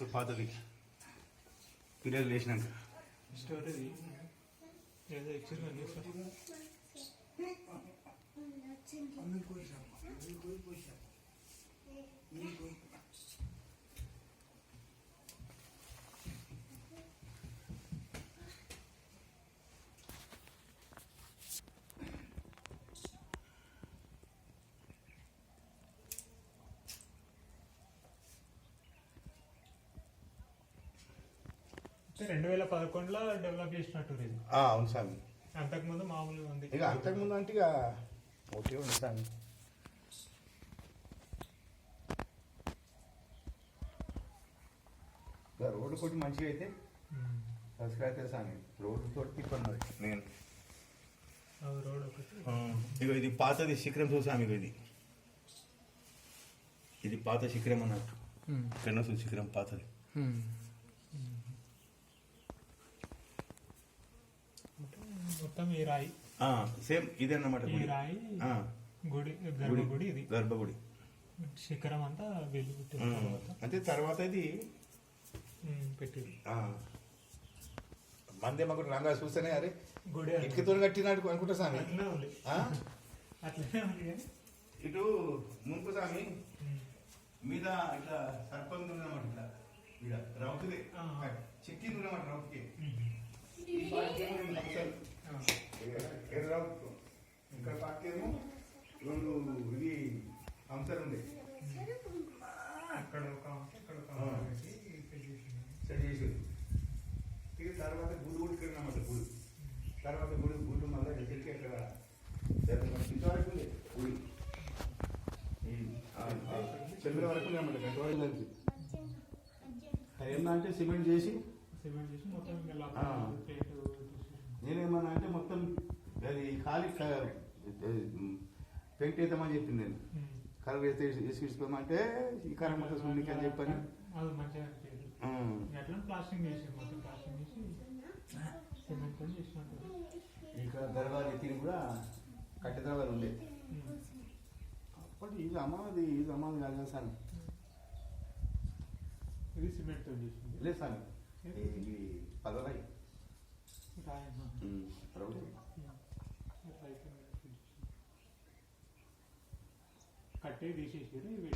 అప్పుడు పాతది పిల్లలు లేచినాక స్టోరీ ఏదో ఇచ్చింది న్యూస్ రెండు వేల పదకొండులో డెవలప్ చేసినట్టు అవును స్వామి అంతకుముందు మామూలుగా ఉంది. ఇక అంతకుముందు అంటే ఇక ఓకే ఉంది స్వామి ఇక రోడ్డు కొట్టి మంచిగా అయితే అయితే స్వామి రోడ్డు తోటి తిప్పన్నది నేను. ఇక ఇది పాతది శిఖరం చూసాము ఇక ఇది. ఇది పాత శిఖరం అన్నట్టు. పెన్నసు శిఖరం పాతది. మొత్తం ఈ రాయి. సేమ్ ఇదే అన్నమాట ఈ గుడి. రాయి గుడి గర్భగుడి ఇది. గర్భగుడి. శిఖరం అంతా వెలుగు అంటే తర్వాత ఇది పెట్టింది మందే మాకు రంగా చూస్తేనే అరే గుడి. ఇటుకతో కట్టినాడు అనుకుంటా స్వామి? అట్లనే ఉంది. ఇటు మునుపు స్వామి ఉమ్. మీద ఇట్లా సర్పం ఉన్నమాట ఇట్లా. ఇడ రౌతుది. ఆ. చెక్కి ఉన్నమాట రౌతుకి. ఉమ్. ఈ పార్కేమో రెండు ఇది హంసలు ఉంది అక్కడ ఒక పెట్టేసింది. సెట్ చేసేది ఇక తర్వాత గుడి కూడా ఇక్కడ ఉన్నమాట గుడి తర్వాత గుడి గుడి మళ్ళీ చెక్కి అట్లా ఇంతవరకు ఉంది గుడి చెల్లి వరకు ఉన్నమాట గంట వరకు ఉంది. ఏంటంటే సిమెంట్ చేసి సిమెంట్ చేసి మొత్తం నేనేమన్నా అంటే మొత్తం అది ఖాళీ పెయింట్ వేద్దామని చెప్పింది నేను. కలర్ వేస్తే వేసి తీసుకోమంటే ఈ కలర్ మొత్తం సున్నికి అని చెప్పని. ఇక్కడ దర్వాజా ఎత్తిని కూడా కట్టె దర్వాజా ఉండే. అప్పటి ఇది అమ్మాది ఇది అమ్మాది కాదు కదా సార్. ఇది సిమెంట్తో చేసింది. లేదు సార్. ఇది పదవై కట్టే తీసేసారు ఇవి